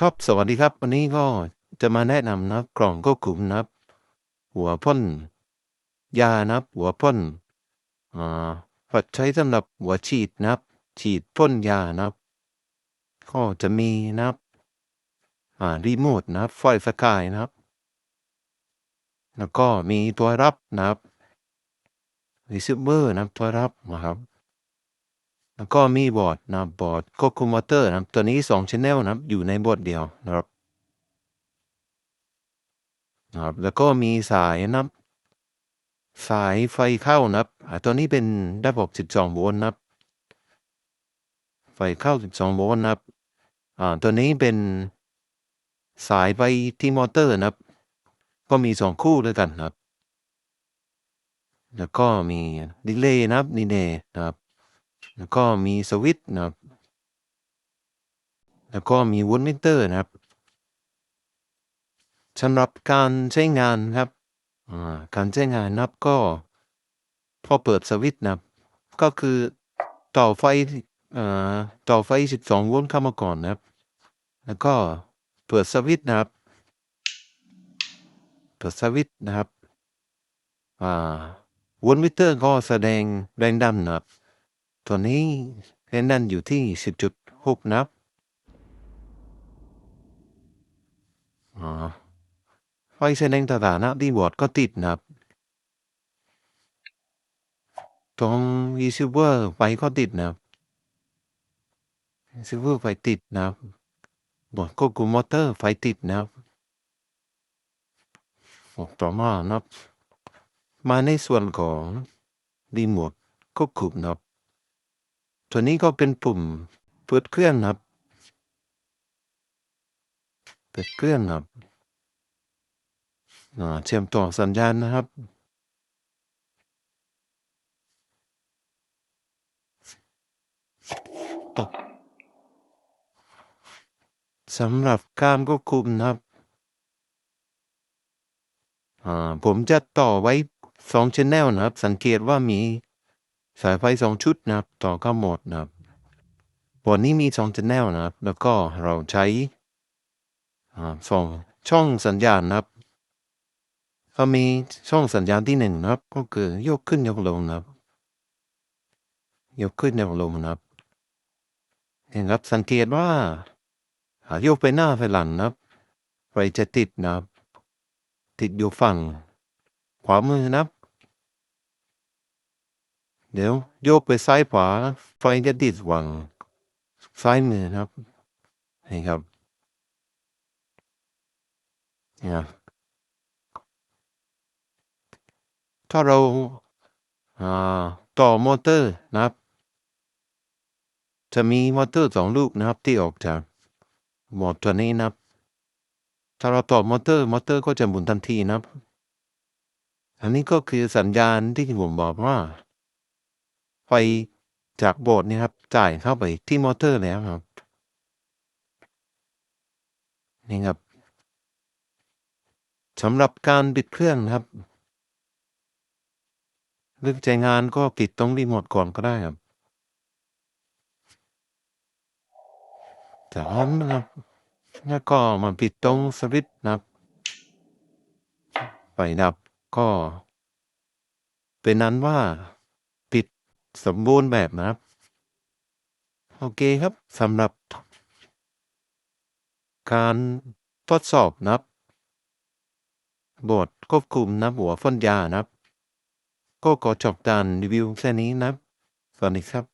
ครับ สวัสดีครับ วันนี้ก็จะมาแนะนำนะครับกล่องควบคุมนะครับ หัวพ่น ยานะครับ หัวพ่นอ่าฝัดใช้สำหรับหัวฉีดนะครับ ฉีดพ่นยานะครับก็จะมีนะครับอ่ารีโมทนะครับไฟสกายนะครับ แล้วก็มีตัวรับนะครับรีเซิเวอร์นะครับตัวรับนะครับ แล้วก็มีบอร์ดนะบอร์ดควบคุมมอเตอร์นะตัวนี้2 channel นะครับอยู่ในบอร์ดเดียวนะครับนะครับแล้วก็มีสายนะครับสายไฟเข้านะครับตัวนี้เป็นระบบ 12 โวลต์นะครับไฟเข้า 12 โวลต์นะครับอ่าตัวนี้เป็นสายไปที่มอเตอร์นะครับ ก็มี 2 คู่ด้วยกันนะครับ แล้วก็มีดีเลย์นะครับดีเลย์นะครับ แล้วก็มีสวิตนะครับ แล้วก็มีวลต์มิเตอร์นะครับสำหรับการใช้งานครับ การใช้งานนะครับก็พอเปิดสวิตช์นะครับ ก็คือต่อไฟต่อต่อไฟ 12 โวลต์เข้ามาก่อนนะครับ แล้วก็เปิดสวิตช์นะครับ เปิดสวิตช์นะครับ อ่าวนมิเตอร์ก็แสดงแรงดันนะครับ ตัวนี้แรงดันอยู่ที่10.6นะครับอ๋อไฟแสดงสถานะที่บอร์ดก็ติดนะครับตรง receiver ไฟก็ติดนะครับ receiver ไฟติดนะครับบอร์ดควบคุมมอเตอร์ไฟติดนะครับโอ้ต่อมานะครับมาในส่วนของรีโมทควบคุมนะครับ ตัวนี้ก็เป็นปุ่มเปิดเครื่องนครับ เปิดเครื่องนครับอ่าเชื่อมต่อสัญญาณนะครับ สำหรับการควบคุมนะครับอ่าผมจะต่อไว้2 channel นะครับ สังเกตว่ามี สายไฟ2ชุดนะครับต่อเข้าหมดนะครับบอร์ดนี้มี2 channel นะครับ แล้วก็เราใช้อ่าสองช่องสัญญาณนะครับก็มีช่องสัญญาณที่1นะครับ ก็คือยกขึ้นยกลงนะครับ ยกขึ้นยกลงนะครับเห็นครับสังเกตว่ายกไปหน้าไปหลังนะครับไฟจะติดนะครับ ติดอยู่ฝั่งขวามือนะครับ เดี๋ยวโยกไปซ้ายขวาไฟจะติดฝั่งซ้ายมือนะครับนี่ครับนี่ยถ้าเราต่อมอเตอร์นะครับ จะมีมอเตอร์2ลูกนะครับ ที่ออกจากบอร์ดตัวนี้นะครับ ถ้าเราต่อมอเตอร์มอเตอร์ก็จะหมุนทันทีนะครับ อันนี้ก็คือสัญญาณที่ผมบอกว่า ไฟจากโบอร์ดเนี่ยครับ จ่ายเข้าไปที่มอเตอร์แล้วครับ นี่ครับสำหรับการปิดเครื่องนะครับเรื่องใช้งานก็ปิดตรงรีโมทก่อนก็ได้ครับจากนั้นนะครับแล้วก็มาปิดตรงสวิตช์นะครับไฟดับก็ เป็นนั้นว่า สมบูรณ์แบบนะครับ โอเคครับสำหรับ การทดสอบนะครับบทควบคุมนะครับหัวพ่นยานะครับ ก็ขอจบการรีวิวแค่นี้นะครับสวัสดีครับ